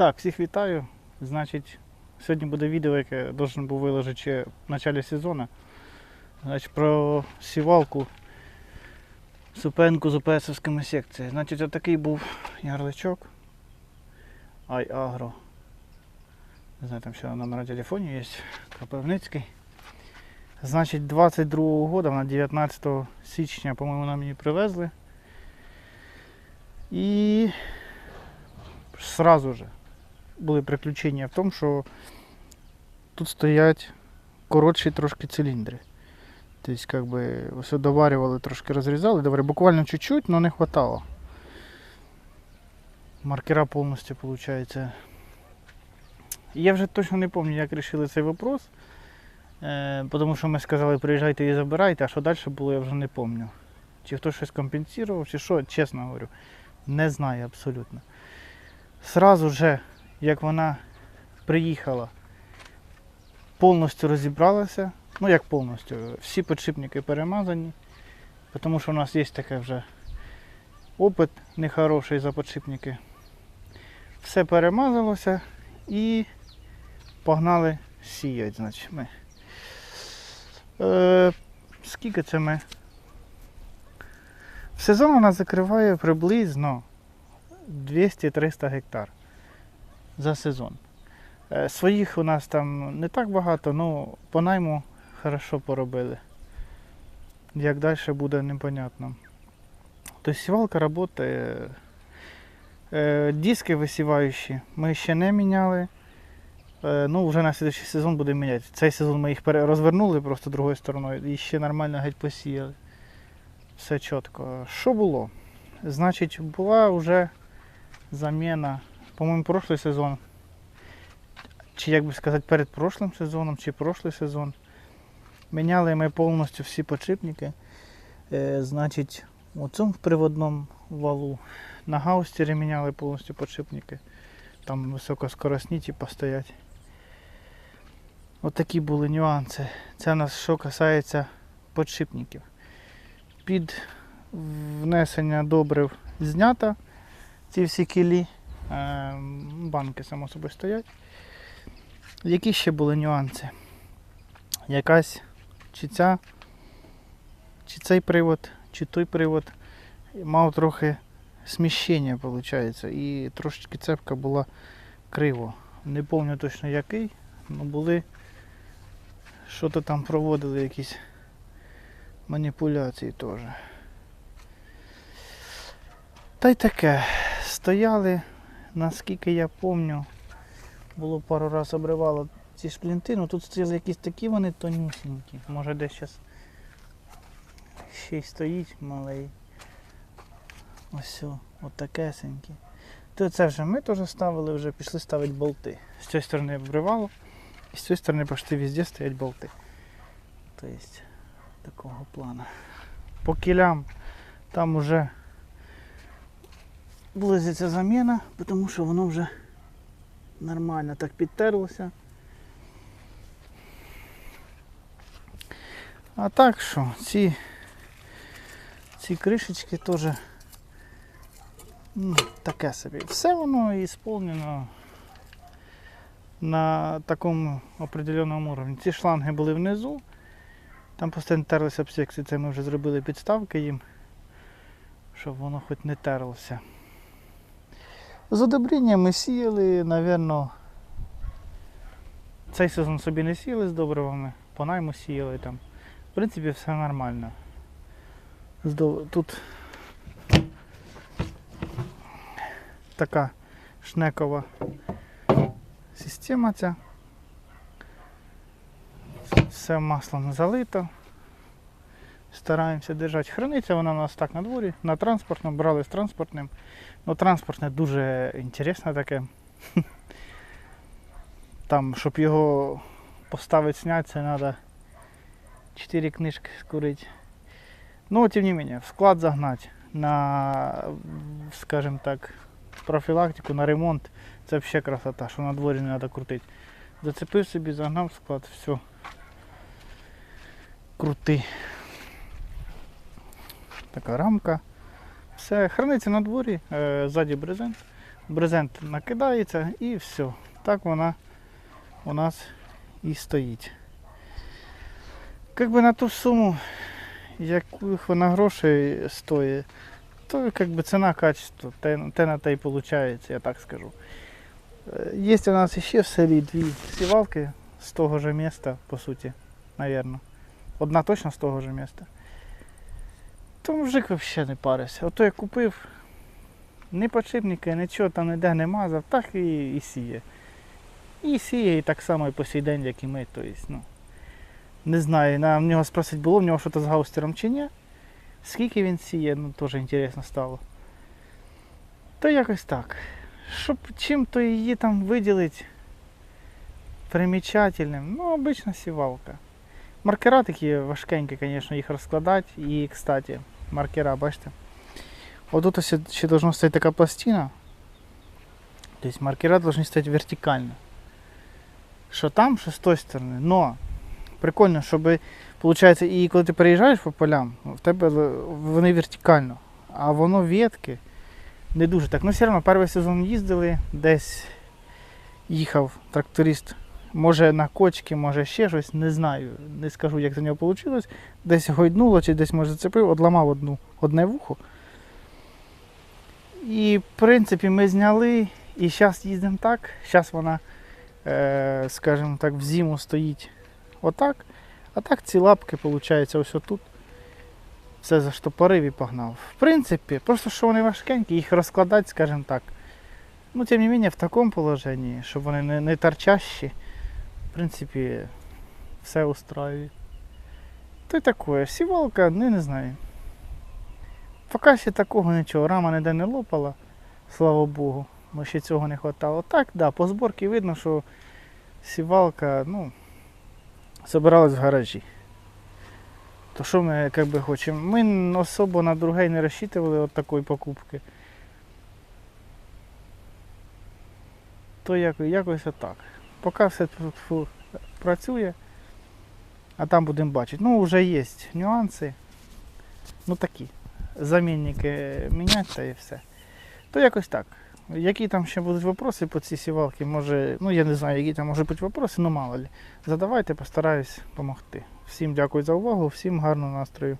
Так, всіх вітаю. Значить, сьогодні буде відео, яке я должен був виложити ще в початку сезону. Значить, про сівалку Супенку з ОПСовськими секціями. Значить, отакий був ярличок. Айагро. Не знаю, там ще номер телефону є. Кропивницький. Значить, 22-го года, на 19 січня, по-моєму, нам її привезли. І сразу же були приключення в тому, що тут стоять коротші трошки циліндри. Тобто, как бы, все доварювали, трошки розрізали, доварювали. буквально чуть-чуть, але не хватало. Маркера повністю, виходить. Я вже точно не пам'ятаю, як вирішили цей вопрос. Е, тому що ми сказали, приїжджайте і забирайте, а що далі було, я вже не пам'ятаю. Чи хтось щось компенсував, чи що, чесно говорю. Не знаю абсолютно. Сразу же, як вона приїхала, повністю розібралася. Ну як повністю, всі підшипники перемазані, тому що у нас є таке вже опит нехороший за підшипники. Все перемазалося і погнали сіяти, значить ми. Е, скільки це ми? В сезон вона закриває приблизно 200-300 гектар за сезон. Е, Своїх у нас там не так багато, але по найму хорошо поробили. Як далі буде, непонятно. Тобто сівалка працює. Е, Диски висіваючі ми ще не міняли. Е, Ну, вже на слідчий сезон будемо міняти. Цей сезон ми їх розвернули просто другою стороною і ще нормально геть посіяли. Все чітко. Що було? Значить, була вже заміна, по-моєму, прошлий сезон. Чи як би сказати, перед прошлим сезоном, чи прошлий сезон. Міняли ми повністю всі подшипники. Е, значить, у цьому приводному валу на гаустері міняли повністю подшипники. Там високоскоросні типу, стоять. От такі були нюанси. Це нас що касається подшипників. Під внесення добрив знято ці всі кілі. Банки само собою стоять. Які ще були нюанси? Якась чи ця, чи цей привод, чи той привод мав трохи сміщення, виходить, і трошечки цепка була криво. Не пам'ятаю точно який, але були що-то там проводили якісь маніпуляції теж. Та й таке. Стояли, наскільки я пам'ятаю, було пару разів обривало ці шплінти, ну тут якісь такі вони тонюсінькі. Може десь зараз ще й стоїть малий. Ось отакесенькі. То це вже ми теж ставили, вже пішли ставити болти. З цієї сторони обривало, і з цієї сторони почти везде стоять болти. Тобто такого плану. По кілям там вже близиться заміна, тому що воно вже нормально так підтерлося. А так що, ці, ці кришечки теж ну, таке собі. Все воно ісполнено на такому определеному уровні. Ці шланги були внизу, там постійно терлися об секції, це ми вже зробили підставки їм, щоб воно хоч не терлося. З одобріння ми сіяли, напевно, цей сезон собі не сіяли з добривами, по найму сіяли там. В принципі, все нормально. Тут така шнекова система ця. Все маслом залито. Стараємося держати. Храниться вона у нас так на дворі, на транспортному, брали з транспортним. Ну, транспортне дуже інтересне таке. Там, щоб його поставити, зняти, це треба 4 книжки скурити. Ну, тим не менее, в склад загнати на, скажімо так, профілактику, на ремонт. Це взагалі красота, що на дворі не треба крутити. Зацепив собі, загнав склад, все. Крути. Така рамка. Все, храниться на дворі, е, ззаді брезент. брезент накидається і все. Так вона у нас і стоїть. Как би на ту суму, яку вона грошей стоїть, то как би ціна качество, те, те на те й виходить, я так скажу. Е, Є у нас ще в селі дві сівалки з того же міста, по суті, навірно. Одна точно з того же міста. То мужик взагалі не парився. Ото я купив, ні подшипника, нічого там ніде не мазав, так і, і сіє. І сіє і так само і по сей день, як і ми. Тобто, ну, не знаю, нам в нього спросить, було в нього щось з гаустером чи ні. Скільки він сіє, ну теж інтересно стало. То якось так. Щоб чим-то її там виділити примічательним, ну, обична сівалка. Маркера такі важкенькі, звісно, їх розкладати. І, кстати, маркера, бачите. Отут ось ще должна стояти така пластина. Тобто маркера должны стояти вертикально. Що там, що з тої сторони. Но прикольно, щоб, виходить, і коли ти переїжджаєш по полям, в тебе вони вертикально. А воно ветки не дуже так. Ну, все одно перший сезон їздили, десь їхав тракторист. Може на кочки, може ще щось, не знаю. Не скажу, як за нього вийшло. Десь гойднуло, чи десь може зацепив, одламав одну, одне вухо. І в принципі ми зняли і зараз їздимо так. Зараз вона, е, скажімо так, в зиму стоїть отак. А так ці лапки, виходить, ось отут. Все заштопорив і погнав. В принципі, просто що вони важкенькі, їх розкладати, скажімо так. Ну, тим не менее, в такому положенні, щоб вони не, не торчащі, в принципі, все устраює. То й таке, сівалка, ну не знаю. Поки ще такого нічого, рама ніде не лопала, слава Богу, бо ще цього не вистачало. Так, да, по зборці видно, що сівалка, ну, собиралась в гаражі. То що ми як би, хочемо? Ми особо на другий не розчитували от такої покупки. То як, якось отак. Поки все фу, працює, а там будемо бачити. Ну, вже є нюанси. Ну такі. Замінники міняти та і все. То якось так. Які там ще будуть вопроси по цій сівалці, може, ну я не знаю, які там можуть бути вопроси, ну мало ли. Задавайте, постараюсь допомогти. Всім дякую за увагу, всім гарного настрою.